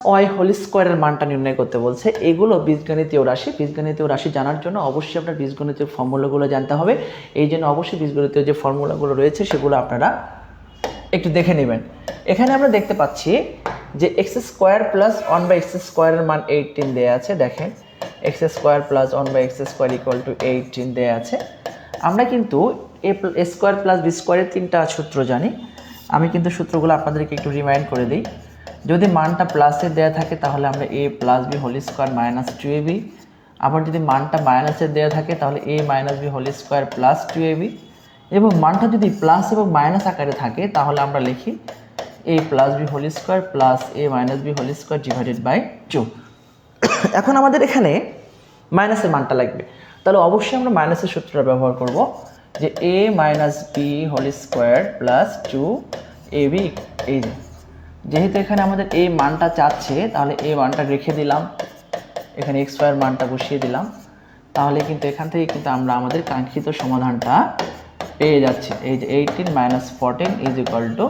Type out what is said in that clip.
Y whole স্কোয়ারের মানটা নির্ণয় করতে বলছে। এগুলো বীজগণিতীয় রাশি। বীজগণিতীয় রাশি জানার জন্য অবশ্যই আপনার বীজগণিতীয় ফর্মুলাগুলো জানতে হবে। এই জন্য অবশ্যই বীজগণিতীয় যে ফর্মুলাগুলো রয়েছে সেগুলো আপনারা একটু দেখে নেবেন। এখানে আমরা দেখতে পাচ্ছি যে x square plus one by x স্কোয়ারের মান এইটিন দেওয়া আছে। দেখেন, x square plus one by x square equal to eighteen দেওয়া আছে। আমরা কিন্তু এ স্কোয়ার প্লাস বি স্কোয়ারের তিনটা সূত্র জানি। আমি কিন্তু সূত্রগুলো আপনাদেরকে একটু রিমাইন্ড করে দিই। যদি মানটা প্লাসের দেওয়া থাকে, তাহলে আমরা a plus b whole square minus two a b আবার যদি মানটা মাইনাসের দেওয়া থাকে, তাহলে a minus b whole square plus two a b এবং মানটা যদি প্লাস এবং মাইনাস আকারে থাকে, তাহলে আমরা লিখি a plus b whole square plus a minus b whole square divided by two এখন আমাদের এখানে মাইনাসের মানটা লাগবে। তাহলে অবশ্যই আমরা মাইনাসের সূত্রটা ব্যবহার করব যে a minus b whole square plus two a b এই যেহেতু এখানে আমাদের এই মানটা চাচ্ছে, তাহলে এই মানটা রেখে দিলাম। এখানে এক্স ওয়ার মানটা বসিয়ে দিলাম। তাহলে কিন্তু এখান থেকে কিন্তু আমরা আমাদের কাঙ্ক্ষিত সমাধানটা পেয়ে যাচ্ছি। এই যে eighteen minus fourteen is equal to